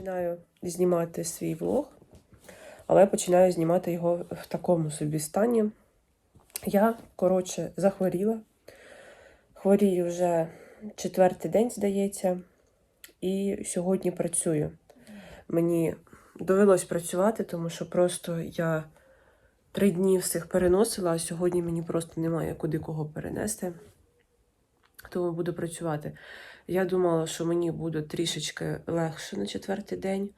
Починаю знімати свій влог, але починаю знімати його в такому собі стані. Я, коротше, захворіла. Хворію вже четвертий день, здається, і сьогодні працюю. Мені довелось працювати, тому що просто я три дні всіх переносила, а сьогодні мені просто немає куди кого перенести. Тому буду працювати. Я думала, що мені буде трішечки легше на четвертий день.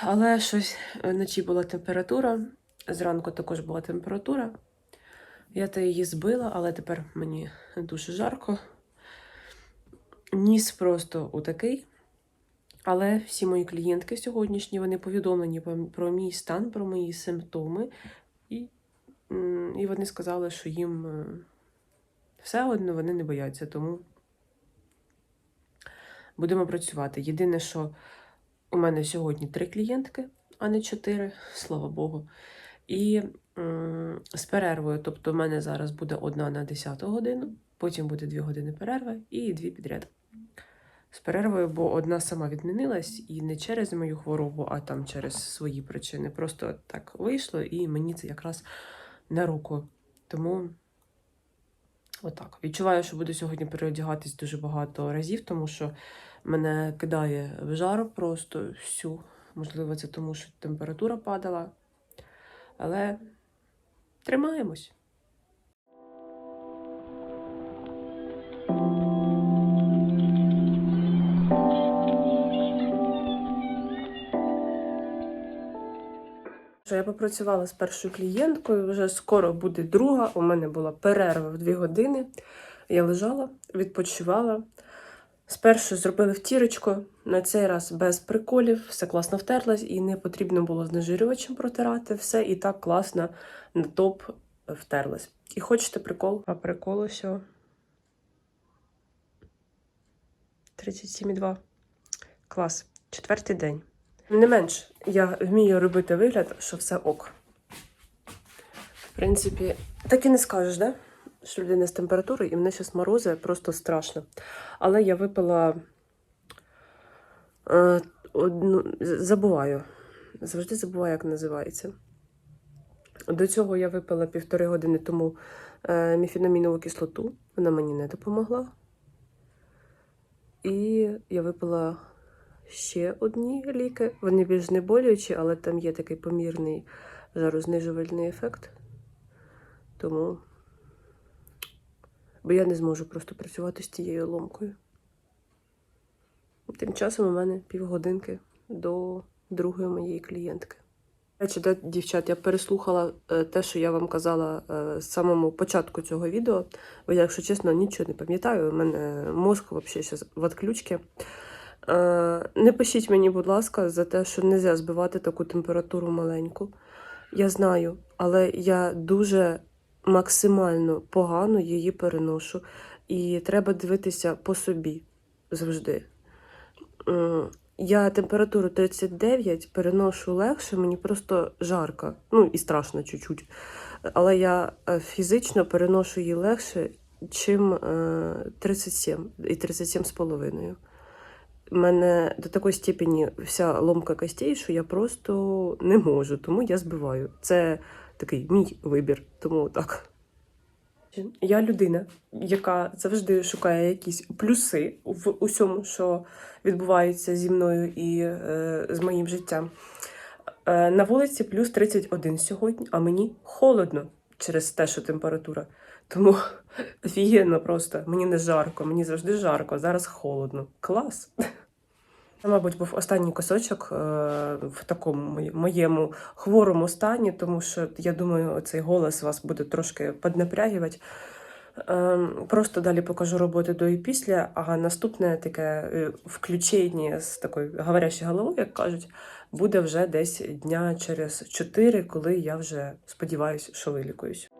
Але щось вночі була температура, зранку також була температура. Я та її збила, але тепер мені дуже жарко. Ніс просто отакий. Але всі мої клієнтки сьогоднішні вони повідомлені про- мій стан, про мої симптоми. І, і вони сказали, що їм е, все одно вони не бояться, тому будемо працювати. Єдине, що у мене сьогодні три клієнтки, а не чотири, слава Богу. І з перервою, тобто в мене зараз буде одна на 10 годину, потім буде дві години перерви і дві підряд. З перервою, бо одна сама відмінилась і не через мою хворобу, а там через свої причини. Просто так вийшло, і мені це якраз на руку. Тому Отак. Відчуваю, що буду сьогодні переодягатись дуже багато разів, тому що мене кидає в жар просто всю. Можливо, це тому, що температура падала. Але тримаємось. Я попрацювала з першою клієнткою, вже скоро буде друга. У мене була перерва в дві години. Я лежала, відпочивала. Спершу зробили втірочку, на цей раз без приколів, все класно втерлась, і не потрібно було знежирювачем протирати все, і так класно на топ втерлась. І хочете прикол? А прикол ось. 37,2. Клас. Четвертий день. Не менш, я вмію робити вигляд, що все ок. В принципі, так і не скажеш, да? що людина з температурою, і мене зараз морози просто страшно. Але я випила е, одну, забуваю. Завжди забуваю, як називається. До цього я випила півтори години тому е, міфінамінову кислоту. Вона мені не допомогла. І я випила ще одні ліки. Вони більш знеболюючі, але там є такий помірний жарознижувальний ефект. Тому. Бо я не зможу просто працювати з тією ломкою. Тим часом у мене півгодинки до другої моєї клієнтки. Речі, да, дівчат, я переслухала е, те, що я вам казала е, з самому початку цього відео. Бо якщо чесно, нічого не пам'ятаю. У мене мозк взагалі зараз в відключці. Е, Не пишіть мені, будь ласка, за те, що не збивати таку температуру маленьку. Я знаю, але я дуже максимально погано її переношу. І треба дивитися по собі завжди. Я температуру 39 переношу легше, мені просто жарко, ну і страшно чуть-чуть. Але я е, фізично переношу її легше, чим е, 37 і 37 У мене до такої степені вся ломка костей, що я просто не можу, тому я збиваю. Це такий мій вибір, тому так. Я людина, яка завжди шукає якісь плюси в усьому, що відбувається зі мною і е, з моїм життям. Е, на вулиці плюс 31 сьогодні, а мені холодно через те, що температура. Тому офігенно просто. Мені не жарко, мені завжди жарко, зараз холодно. Клас. Це, мабуть, був останній кусочок е, в такому моєму хворому стані, тому що я думаю, цей голос вас буде трошки поднапрягувати. Ем, Просто далі покажу роботи до і після, а наступне таке е, включення з такою говорящою головою, як кажуть, буде вже десь дня через 4, коли я вже сподіваюся, що вилікуюсь.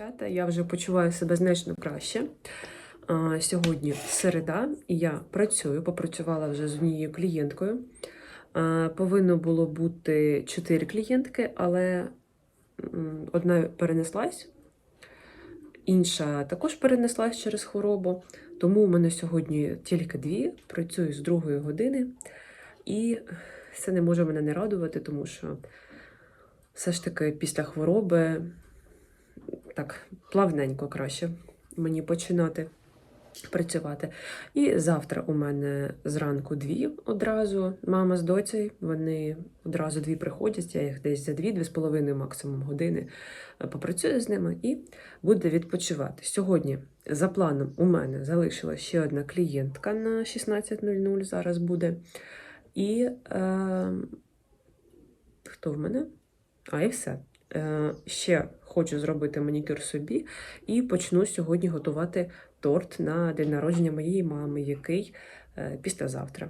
Дівчата, я вже почуваю себе значно краще. Сьогодні середа, і я працюю, попрацювала вже з однією клієнткою. Повинно було бути чотири клієнтки, але одна перенеслась, інша також перенеслась через хворобу. Тому у мене сьогодні тільки дві, працюю з другої години, і це не може мене не радувати, тому що все ж таки після хвороби так плавненько краще. мені починати працювати. І завтра у мене зранку дві одразу. Мама з доцею, вони одразу дві приходять, я їх десь за дві-дві з половиною максимум години е, попрацюю з ними і буду відпочивати. Сьогодні за планом у мене залишилася ще одна клієнтка на 16.00 зараз буде. І е, хто в мене? А і все. Е, ще хочу зробити манікюр собі і почну сьогодні готувати торт на день народження моєї мами, який е, післязавтра.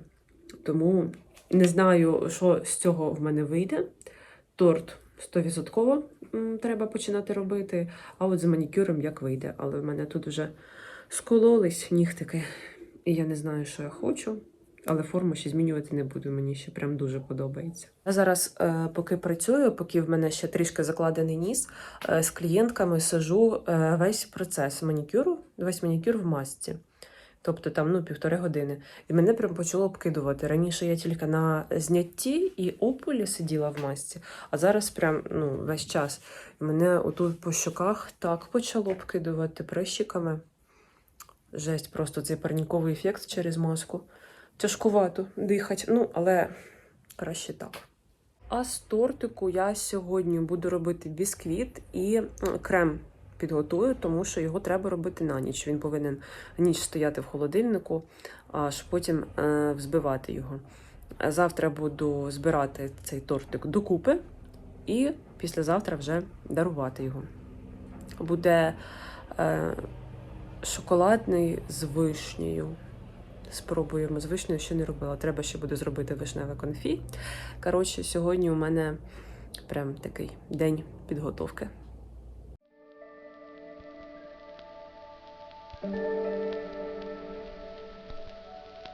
Тому не знаю, що з цього в мене вийде. Торт 100% треба починати робити, а от з манікюром як вийде. Але в мене тут вже скололись нігтики, і я не знаю, що я хочу. Але форму ще змінювати не буду, мені ще прям дуже подобається. Я зараз, е, поки працюю, поки в мене ще трішки закладений ніс, е, з клієнтками сажу е, весь процес манікюру, весь манікюр в масці. Тобто там ну, півтори години. І мене прям почало обкидувати. Раніше я тільки на знятті і опулі сиділа в масці, а зараз прям ну, весь час. І мене отут по щоках так почало обкидувати прищиками. Жесть, просто цей парніковий ефект через маску. Тяжкувато дихати, ну, але краще так. А з тортику я сьогодні буду робити бісквіт і крем підготую, тому що його треба робити на ніч. Він повинен ніч стояти в холодильнику, аж потім е, взбивати його. Завтра буду збирати цей тортик докупи і післязавтра вже дарувати його. Буде е, шоколадний з вишнею. Спробуємо з вишнею, ще не робила. Треба ще буде зробити вишневе конфі. Коротше, сьогодні у мене прям такий день підготовки.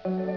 Thank